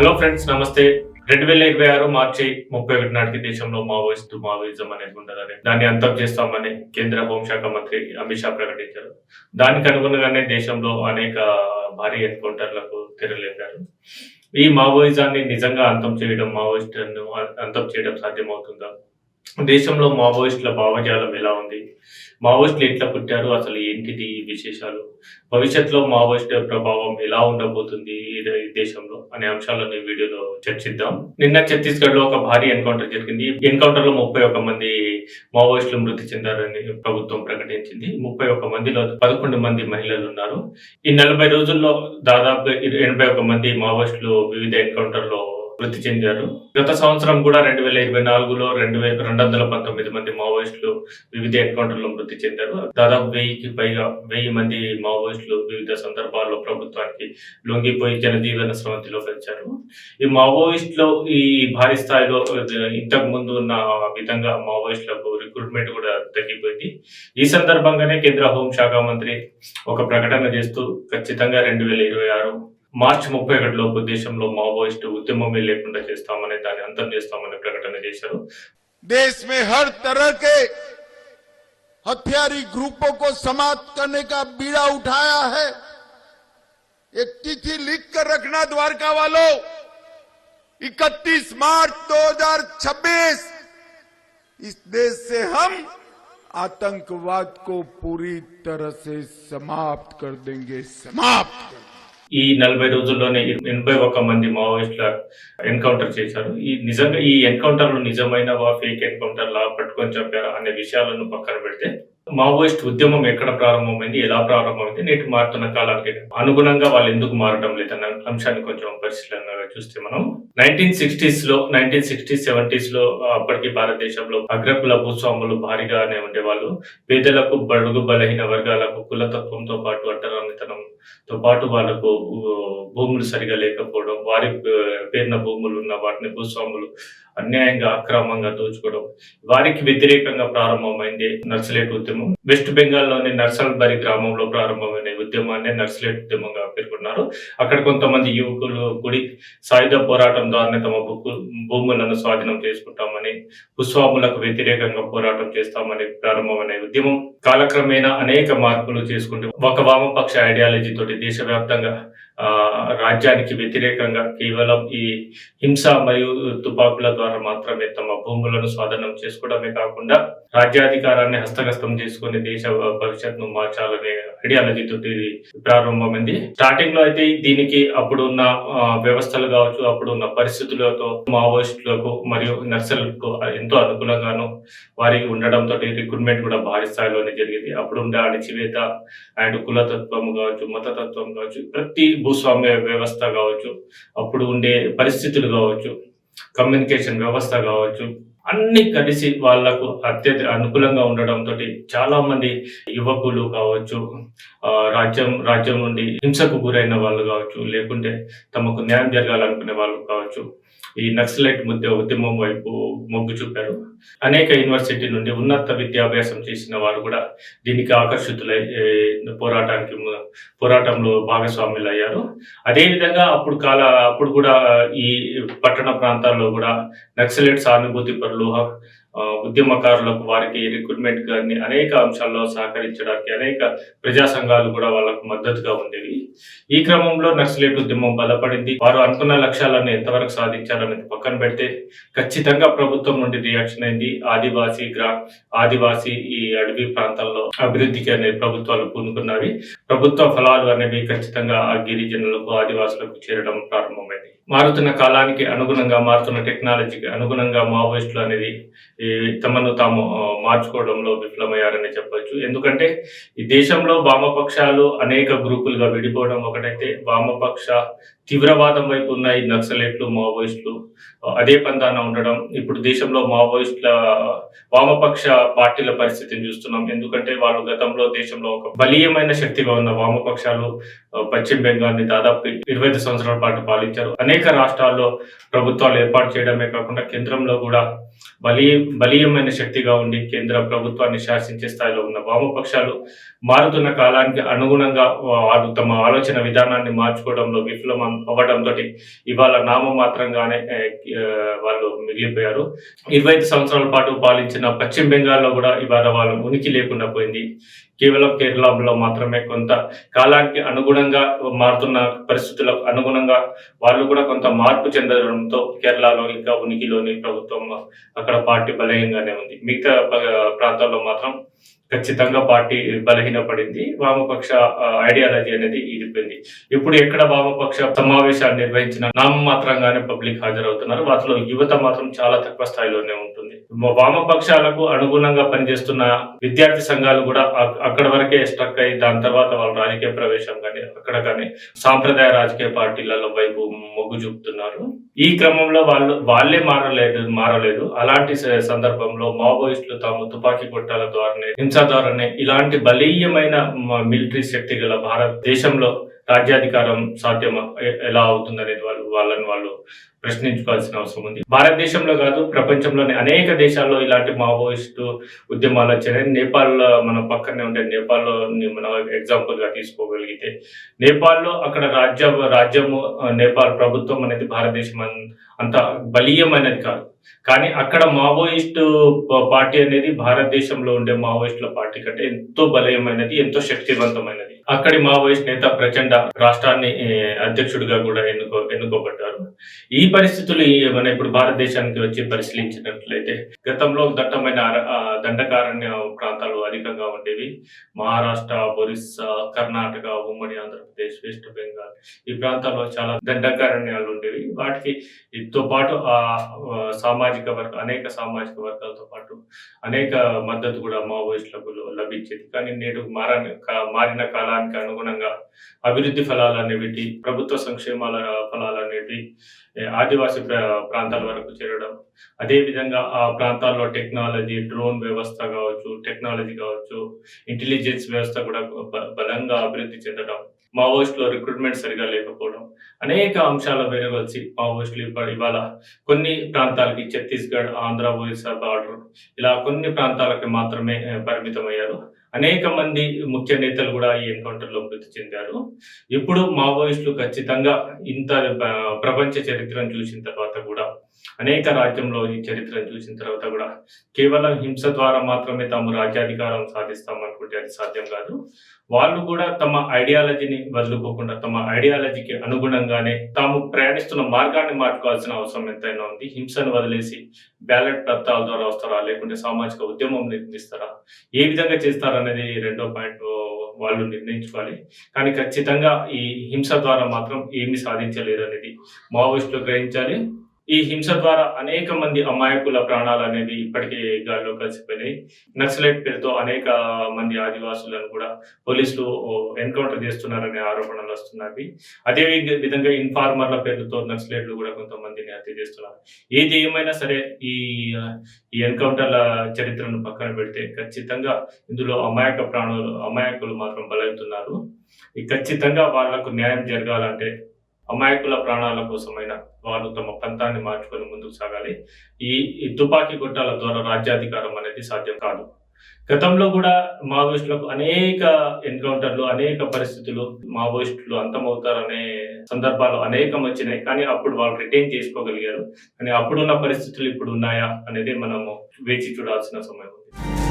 Hello friends నమస్తే. రెండు వేల ఇరవై ఆరు మార్చి ముప్పై ఒకటి నాటికి దేశంలో మావోయిస్టు మావోయిజం అనేది ఉండదని దాన్ని అంతం చేస్తామని కేంద్ర హోంశాఖ మంత్రి అమిత్ షా ప్రకటించారు. దానికి అనుగుణంగానే దేశంలో అనేక భారీ ఎన్కౌంటర్లకు తెరలేపారు. ఈ మావోయిజాన్ని నిజంగా అంతం చేయడం మావోయిస్టులను అంతం చేయడం సాధ్యమవుతుందా? దేశంలో మావోయిస్టుల భావజాలం ఎలా ఉంది? మావోయిస్టులు ఎట్లా పుట్టారు? అసలు ఏంటిది విశేషాలు? భవిష్యత్తులో మావోయిస్ట్ ప్రభావం ఎలా ఉండబోతుంది ఈ దేశంలో అనే అంశాలను వీడియోలో చర్చిద్దాం. నిన్న ఛత్తీస్గఢ్లో ఒక భారీ ఎన్కౌంటర్ జరిగింది. ఎన్కౌంటర్లో ముప్పై ఒక్క మంది మావోయిస్టులు మృతి చెందారని ప్రభుత్వం ప్రకటించింది. ముప్పై ఒక్క మందిలో పదకొండు మంది మహిళలు ఉన్నారు. ఈ నలభై రోజుల్లో దాదాపు ఎనభై ఒక్క మంది మావోయిస్టులు వివిధ ఎన్కౌంటర్లో మృతి చెందారు. గత సంవత్సరం కూడా రెండు వేల ఇరవై నాలుగులో రెండు వేల రెండు వందల పంతొమ్మిది మంది మావోయిస్టులు వివిధ ఎన్కౌంటర్లో మృతి చెందారు. దాదాపు వెయ్యికి పైగా వెయ్యి మంది మావోయిస్టులు వివిధ సందర్భాల్లో ప్రభుత్వానికి లొంగిపోయి జనజీవన స్రవంతిలోకి పెంచారు. ఈ మావోయిస్టులు ఈ భారీ స్థాయిలో ఇంతకు ముందు ఉన్న విధంగా మావోయిస్టులకు రిక్రూట్మెంట్ కూడా తగ్గిపోయింది. ఈ సందర్భంగానే కేంద్ర హోంశాఖ మంత్రి ఒక ప్రకటన చేస్తూ ఖచ్చితంగా రెండు వేల ఇరవై ఆరు మార్చి ముప్పై ఒకటి లోపు దేశంలో మావోయిస్టు ఉద్యమమే లేకుండా చేస్తామని దాన్ని అంతం చేస్తామని ప్రకటన చేశారు देश में हर तरह के हथियारी ग्रुपों को समाप्त करने का बीड़ा उठाया है एक चिट्ठी लिख कर रखना द्वारका वालों 31 मार्च 2026 इस देश से हम आतंकवाद को पूरी तरह से समाप्त कर देंगे समाप्त कर देंगे। ఈ నలభై రోజుల్లోనే ఎనభై ఒక్క మంది మావోయిస్టుల ఎన్కౌంటర్ చేశారు. ఈ నిజంగా ఈ ఎన్కౌంటర్లు నిజమైనవా ఫేక్ ఎన్కౌంటర్లా పట్టుకొని చంపారా అనే విషయాలను పక్కన పెడితే మావోయిస్ట్ ఉద్యమం ఎక్కడ ప్రారంభమైంది ఎలా ప్రారంభమైంది నేటి మారుతున్న కాలానికి అనుగుణంగా వాళ్ళు ఎందుకు మారడం లేదన్న అంశాన్ని కొంచెం పరిశీలనగా చూస్తే మనం నైన్టీన్ సిక్స్టీస్లో నైన్టీన్ సిక్స్టీస్ సెవెంటీస్లో అప్పటికి భారతదేశంలో అగ్రకుల భూస్వాములు భారీగానే ఉండేవాళ్ళు. పేదలకు బడుగు బలహీన వర్గాలకు కులతత్వంతో పాటు ఒంటరితనంతో పాటు వాళ్ళకు భూములు సరిగా లేకపోవడం వారి పేరున భూములు ఉన్న వాటిని భూస్వాములు అన్యాయంగా అక్రమంగా దోచుకోవడం. వారికి వ్యతిరేకంగా ప్రారంభమైంది నక్సలేట్ ఉద్యమం. వెస్ట్ బెంగాల్లోని నర్సల్బరి గ్రామంలో ప్రారంభమైన ఉద్యమాన్ని నక్సలేట్ ఉద్యమంగా పేర్కొన్నారు. అక్కడ కొంతమంది యువకులు గుడి సాయుధ పోరాటం ద్వారానే తమ భూ- భూములను స్వాధీనం చేసుకుంటామని భూస్వాములకు వ్యతిరేకంగా పోరాటం చేస్తామని ప్రారంభమైన ఉద్యమం కాలక్రమేణా అనేక మార్పులు చేసుకుంటూ ఒక వామపక్ష ఐడియాలజీ తోటి దేశవ్యాప్తంగా రాజ్యానికి వ్యతిరేకంగా కేవలం ఈ హింస మరియు తుపాకుల ద్వారా మాత్రమే తమ భూములను స్వాధీనం చేసుకోవడమే కాకుండా రాజ్యాధికారాన్ని హస్తగస్తం చేసుకుని దేశ భవిష్యత్తును మార్చాలనే ఐడియాలజీ తోటి ఇది ప్రారంభమైంది. స్టార్టింగ్లో అయితే దీనికి అప్పుడు ఉన్న వ్యవస్థలు కావచ్చు అప్పుడు ఉన్న పరిస్థితులతో మావోయిస్టులకు మరియు నక్సల్కు ఎంతో అనుకూలంగాను వారికి ఉండడంతో రిక్రూట్మెంట్ కూడా భారీ స్థాయిలోనే జరిగింది. అప్పుడు ఉండే అణచివేత అండ్ కులతత్వం కావచ్చు మతతత్వం కావచ్చు ప్రతి భూస్వామ్య వ్యవస్థ కావచ్చు అప్పుడు ఉండే పరిస్థితులు కావచ్చు కమ్యూనికేషన్ వ్యవస్థ కావచ్చు అన్ని కలిసి వాళ్ళకు అత్యధిక అనుకూలంగా ఉండడంతో చాలా మంది యువకులు కావచ్చు ఆ, రాజ్యం రాజ్యం నుండి హింసకు గురైన వాళ్ళు కావచ్చు లేకుంటే తమకు న్యాయం జరగాలనుకునే వాళ్ళు కావచ్చు ఈ నక్సలైట్ ముద్ద ఉద్యమం వైపు మొగ్గు చూపారు. అనేక యూనివర్సిటీ నుండి ఉన్నత విద్యాభ్యాసం చేసిన వారు కూడా దీనికి ఆకర్షితులై పోరాటానికి పోరాటంలో భాగస్వాములు అయ్యారు అదేవిధంగా అప్పుడు కాల అప్పుడు కూడా ఈ పట్టణ ప్రాంతాల్లో కూడా నక్సలైట్ సానుభూతి పరులు ఆ, ఉద్యమకారులకు వారికి రిక్రూట్మెంట్ కానీ అనేక అంశాల్లో సహకరించడానికి అనేక ప్రజా సంఘాలు కూడా వాళ్ళకు మద్దతుగా ఉండేవి. ఈ క్రమంలో నక్సలైట్ ఉద్యమం బలపడింది. వారు అనుకున్న లక్ష్యాలను ఎంతవరకు సాధించారనేది పక్కన పెడితే ఖచ్చితంగా ప్రభుత్వం నుండి రియాక్షన్ అయింది. ఆదివాసీ గ్రా ఆదివాసీ ఈ అడవి ప్రాంతాల్లో అభివృద్ధికి అనే ప్రభుత్వాలు పూనుకున్నవి ప్రభుత్వ ఫలాలు అనేవి ఖచ్చితంగా ఆ గిరిజనులకు ఆదివాసులకు చేరడం ప్రారంభమైంది. మారుతున్న కాలానికి అనుగుణంగా మారుతున్న టెక్నాలజీకి అనుగుణంగా మావోయిస్టులు అనేది తమను తాము మార్చుకోవడంలో విఫలమయ్యారని చెప్పొచ్చు. ఎందుకంటే ఈ దేశంలో వామపక్షాలు అనేక గ్రూపులుగా విడిపోవడం ఒకటైతే వామపక్ష తీవ్రవాదం వైపు ఉన్న ఈ నక్సలైట్లు మావోయిస్టులు అదే పంధాన ఉండడం. ఇప్పుడు దేశంలో మావోయిస్టుల వామపక్ష పార్టీల పరిస్థితిని చూస్తున్నాం. ఎందుకంటే వాళ్ళు గతంలో దేశంలో ఒక బలీయమైన శక్తిగా ఉన్న వామపక్షాలు పశ్చిమ బెంగాల్ని దాదాపు ఇరవై ఐదు సంవత్సరాల పాటు పాలించారు. అనేక రాష్ట్రాల్లో ప్రభుత్వాలు ఏర్పాటు చేయడమే కాకుండా కేంద్రంలో కూడా బలి బలీయమైన శక్తిగా ఉండి కేంద్ర ప్రభుత్వాన్ని శాసించే స్థాయిలో ఉన్న వామపక్షాలు మారుతున్న కాలానికి అనుగుణంగా వారు తమ ఆలోచన విధానాన్ని మార్చుకోవడంలో విఫలం అవ్వడంతో ఇవాళ నామం మాత్రంగానే వాళ్ళు మిగిలిపోయారు. ఇరవై ఐదు సంవత్సరాల పాటు పాలించిన పశ్చిమ బెంగాల్లో కూడా ఇవాళ వాళ్ళ ఉనికి లేకుండా పోయింది. కేవలం కేరళలో మాత్రమే కొంత కాలానికి అనుగుణంగా మారుతున్న పరిస్థితులకు అనుగుణంగా వాళ్ళు కూడా కొంత మార్పు చెందడంతో కేరళలో ఇంకా ఉనికిలోని ప్రభుత్వం అక్కడ పార్టీ బలహీనంగానే ఉంది. మిగతా ప్రాంతాల్లో మాత్రం ఖచ్చితంగా పార్టీ బలహీనపడింది. వామపక్ష ఐడియాలజీ అనేది ఇరిపోయింది ఇప్పుడు ఎక్కడ వామపక్ష సమావేశాలు నిర్వహించిన నామమాత్రంగానే పబ్లిక్ హాజరవుతున్నారు. వాటిలో యువత మాత్రం చాలా తక్కువ స్థాయిలోనే ఉంటుంది. వామపక్షాలకు అనుగుణంగా పనిచేస్తున్న విద్యార్థి సంఘాలు కూడా అక్కడ వరకే స్ట్రక్ అయ్యి దాని తర్వాత వాళ్ళ రాజకీయ ప్రవేశం కానీ అక్కడ కానీ సాంప్రదాయ రాజకీయ పార్టీలలో వైపు మొగ్గు చూపుతున్నారు. ఈ క్రమంలో వాళ్ళు వాళ్ళే మారలేదు మారలేదు. అలాంటి సందర్భంలో మావోయిస్టులు తాము తుపాకీ కొట్టాల ద్వారానే హింస ద్వారానే ఇలాంటి బలీయమైన మిలిటరీ శక్తి గల భారతదేశంలో రాజ్యాధికారం సాధ్యం ఎలా అవుతుందనేది వాళ్ళు వాళ్ళని వాళ్ళు ప్రశ్నించుకోవాల్సిన అవసరం ఉంది. భారతదేశంలో కాదు ప్రపంచంలోని అనేక దేశాల్లో ఇలాంటి మావోయిస్టు ఉద్యమాలు వచ్చాయి నేపాల్లో మన పక్కనే ఉండే నేపాల్లో మనం ఎగ్జాంపుల్గా తీసుకోగలిగితే నేపాల్లో అక్కడ రాజ్య రాజ్యము నేపాల్ ప్రభుత్వం అనేది భారతదేశం అంత బలీయమైనది కాదు. కానీ అక్కడ మావోయిస్టు పార్టీ అనేది భారతదేశంలో ఉండే మావోయిస్టుల పార్టీ కంటే ఎంతో బలీయమైనది ఎంతో శక్తివంతమైనది. అక్కడి మావోయిస్ట్ నేత ప్రచండ రాష్ట్రాన్ని అధ్యక్షుడిగా కూడా ఎన్నుకో ఎన్నుకోబడ్డారు. ఈ పరిస్థితులు మన ఇప్పుడు భారతదేశానికి వచ్చి పరిశీలించినట్లయితే గతంలో దట్టమైన ఆ, దండకారణ్య ప్రాంతాలు అధికంగా ఉండేవి. మహారాష్ట్ర ఒరిస్సా కర్ణాటక ఉమ్మడి ఆంధ్రప్రదేశ్ వెస్ట్ బెంగాల్ ఈ ప్రాంతాల్లో చాలా దండకారణ్యాలు ఉండేవి. వాటికి తో పాటు ఆ సామాజిక వర్గ అనేక సామాజిక వర్గాలతో పాటు అనేక మద్దతు కూడా మావోయిస్టులకు లభించేది. కానీ నేడు మారని మారిన కాలం కాలానికి అనుగుణంగా అభివృద్ధి ఫలాలు అనేవి ప్రభుత్వ సంక్షేమాల ఫలాలు అనేవి ఆదివాసీ ప్రాంతాల వరకు చేరడం. అదే విధంగా ఆ ప్రాంతాల్లో టెక్నాలజీ డ్రోన్ వ్యవస్థ కావచ్చు టెక్నాలజీ కావచ్చు ఇంటెలిజెన్స్ వ్యవస్థ కూడా బలంగా అభివృద్ధి చెందడం. మావోయిస్టులో రిక్రూట్మెంట్ సరిగా లేకపోవడం అనేక అంశాలు వెలువచ్చి మావోయిస్టులు ఇప్పుడు ఇవాళ కొన్ని ప్రాంతాలకి ఛత్తీస్గఢ్ ఆంధ్ర ఒరిస్సా బార్డర్ ఇలా కొన్ని ప్రాంతాలకి మాత్రమే పరిమితమయ్యారు. అనేక మంది ముఖ్య నేతలు కూడా ఈ ఎన్కౌంటర్లో మృతి చెందారు. ఇప్పుడు మావోయిస్టులు ఖచ్చితంగా ఇంత ప్రపంచ చరిత్రను చూసిన తర్వాత అనేక రాజ్యంలో ఈ చరిత్రను చూసిన తర్వాత కూడా కేవలం హింస ద్వారా మాత్రమే తాము రాజ్యాధికారం సాధిస్తాం అనుకుంటే అది సాధ్యం కాదు. వాళ్ళు కూడా తమ ఐడియాలజీని వదులుకోకుండా తమ ఐడియాలజీకి అనుగుణంగానే తాము ప్రయాణిస్తున్న మార్గాన్ని మార్చుకోవాల్సిన అవసరం ఎంతైనా ఉంది. హింసను వదిలేసి బ్యాలెట్ పత్రాల ద్వారా వస్తారా? లేకుంటే సామాజిక ఉద్యమం నిర్మిస్తారా? ఏ విధంగా చేస్తారనేది రెండో పాయింట్ వాళ్ళు నిర్ణయించుకోవాలి. కానీ ఖచ్చితంగా ఈ హింస ద్వారా మాత్రం ఏమి సాధించలేదు అనేది మావోయిస్టులు గ్రహించాలి. ఈ హింస ద్వారా అనేక మంది అమాయకుల ప్రాణాలు అనేవి ఇప్పటికే గాల్లో కలిసిపోయినాయి. నక్సలైట్ పేరుతో అనేక మంది ఆదివాసులను కూడా పోలీసులు ఎన్కౌంటర్ చేస్తున్నారనే ఆరోపణలు వస్తున్నాయి. అదే విధంగా ఇన్ఫార్మర్ల పేర్లతో నక్సలైట్లు కూడా కొంతమందిని హత్య చేస్తున్నారు. ఏది ఏమైనా సరే ఈ ఈ ఎన్కౌంటర్ల చరిత్రను పక్కన పెడితే ఖచ్చితంగా ఇందులో అమాయక ప్రాణులు అమాయకులు మాత్రం బలవుతున్నారు. ఈ ఖచ్చితంగా వాళ్ళకు న్యాయం జరగాలంటే అమాయకుల ప్రాణాల కోసమైన వాళ్ళు తమ పంతాన్ని మార్చుకొని ముందుకు సాగాలి. ఈ ఈ తుపాకీ గుట్టాల ద్వారా రాజ్యాధికారం అనేది సాధ్యం కాదు. గతంలో కూడా మావోయిస్టులకు అనేక ఎన్కౌంటర్లు అనేక పరిస్థితులు మావోయిస్టులు అంతమవుతారనే సందర్భాలు అనేకం వచ్చినాయి. కానీ అప్పుడు వాళ్ళు రిటైన్ చేసుకోగలిగారు. కానీ అప్పుడున్న పరిస్థితులు ఇప్పుడు ఉన్నాయా అనేది మనము వేచి చూడాల్సిన సమయం ఉంది.